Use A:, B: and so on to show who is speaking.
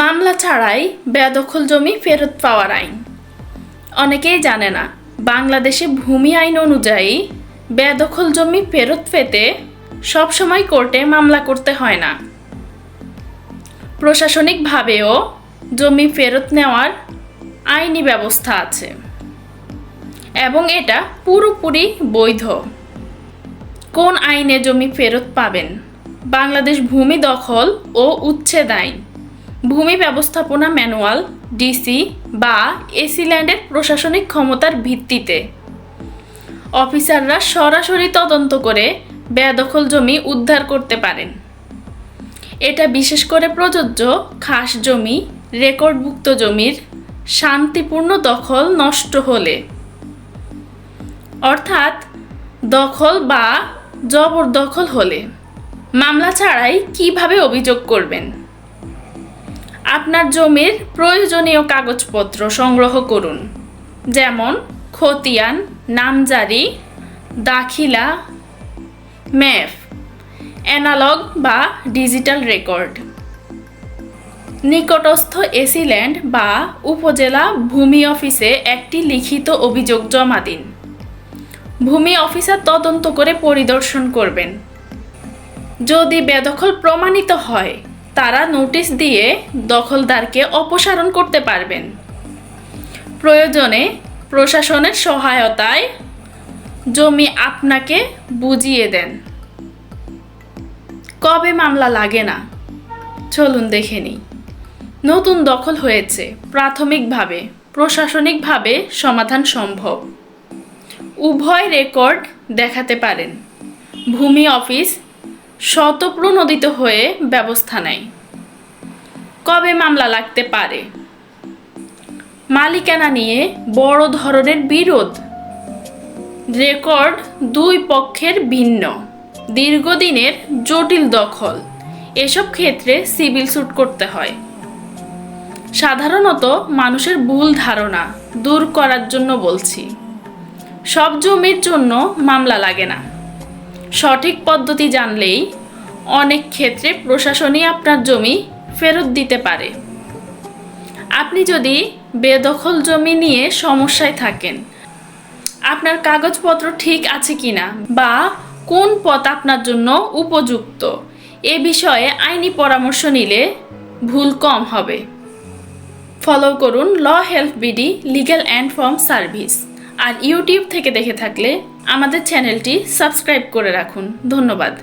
A: মামলা ছাড়াই বেদখল জমি ফেরত পাওয়ার আইন। অনেকেই জানে না, বাংলাদেশে ভূমি আইন অনুযায়ী বেদখল জমি ফেরত পেতে সবসময় কোর্টে মামলা করতে হয় না। প্রশাসনিকভাবেও জমি ফেরত নেওয়ার আইনি ব্যবস্থা আছে এবং এটা পুরোপুরি বৈধ। কোন আইনে জমি ফেরত পাবেন? বাংলাদেশ ভূমি দখল ও উচ্ছেদ আইন। ভূমি ব্যবস্থাপনা ম্যানুয়াল, ডিসি বা এসিল্যান্ডের প্রশাসনিক ক্ষমতার ভিত্তিতে। অফিসাররা সরাসরি তদন্ত করে বেদখল জমি উদ্ধার করতে পারেন। এটা বিশেষ করে প্রযোজ্য খাস জমি, রেকর্ডভুক্ত জমির শান্তিপূর্ণ দখল নষ্ট হলে। অর্থাৎ দখল বা জবরদখল হলে। মামলা ছাড়াই কীভাবে অভিযোগ করবেন? আপনার জমির প্রয়োজনীয় কাগজপত্র সংগ্রহ করুন। যেমন, খতিয়ান, নামজারি, দাখিলা, ম্যাপ, অ্যানালগ বা ডিজিটাল রেকর্ড। নিকটস্থ এসিল্যান্ড বা উপজেলা ভূমি অফিসে একটি লিখিত অভিযোগ জমা দিন। ভূমি অফিসার তদন্ত করে পরিদর্শন করবেন। যদি বেদখল প্রমাণিত হয় তারা নোটিশ দিয়ে দখলদারকে অপসারণ করতে পারবেন। প্রয়োজনে প্রশাসনের সহায়তায় জমি আপনাকে বুঝিয়ে দেন। কবে মামলা লাগে না? চলুন দেখে নিই। নতুন দখল হয়েছে। প্রাথমিকভাবে, প্রশাসনিকভাবে সমাধান সম্ভব। উভয় রেকর্ড দেখাতে পারেন। ভূমি অফিস শতপ্রণোদিত হয়ে ব্যবস্থা নেয়। কবে মামলা লাগতে পারে? মালিকানা নিয়ে বড় ধরনের বিরোধ? রেকর্ড দুই পক্ষের ভিন্ন। দীর্ঘদিনের জটিল দখল। এসব ক্ষেত্রে সিভিল স্যুট করতে হয়। সাধারণত মানুষের ভুল ধারণা দূর করার জন্য বলছি। সব জমির জন্য মামলা লাগে না। সঠিক পদ্ধতি জানলেই অনেক ক্ষেত্রে প্রশাসনই আপনার জমি ফেরত দিতে পারে। আপনি যদি বেদখল জমি নিয়ে সমস্যায় থাকেন, আপনার কাগজপত্র ঠিক আছে কি না বা কোন পথ আপনার জন্য উপযুক্ত, এ বিষয়ে আইনি পরামর্শ নিলে ভুল কম হবে। ফলো করুন law help BD legal and form service R YouTube থেকে দেখে থাকলে আমাদের চ্যানেলটি সাবস্ক্রাইব করে রাখুন। ধন্যবাদ।